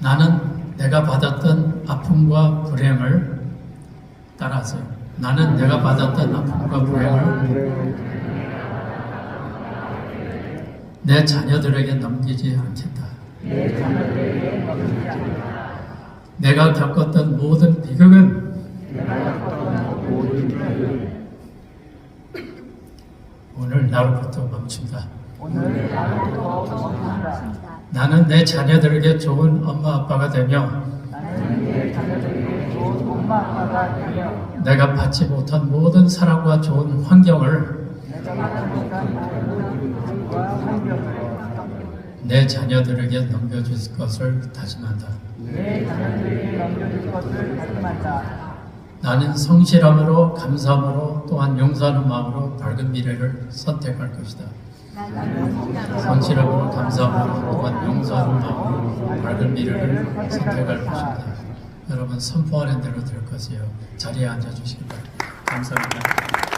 나는 내가 받았던 아픔과 불행을 따라서 나는 내가 받았던 아픔과 불행을 내 자녀들에게 넘기지 않겠다. 내가 겪었던 모든 비극은 오늘 나로부터 멈춘다. 나 는 내 자녀들에게 좋은 엄마 아빠가 되며 내가 받지 못한 모든 사랑과 좋은 환경을 내 자녀들에게 넘겨줄 것을 다짐한다. 나는 성실함으로 감사함으로 또한 용서하는 마음으로 밝은 미래를 선택할 것이다. 성실함으로 감사함으로 또한 용서하는 마음으로 밝은 미래를 선택할 것입니다. 여러분 선포하는 대로 될 것이에요. 자리에 앉아 주시기 바랍니다. 감사합니다.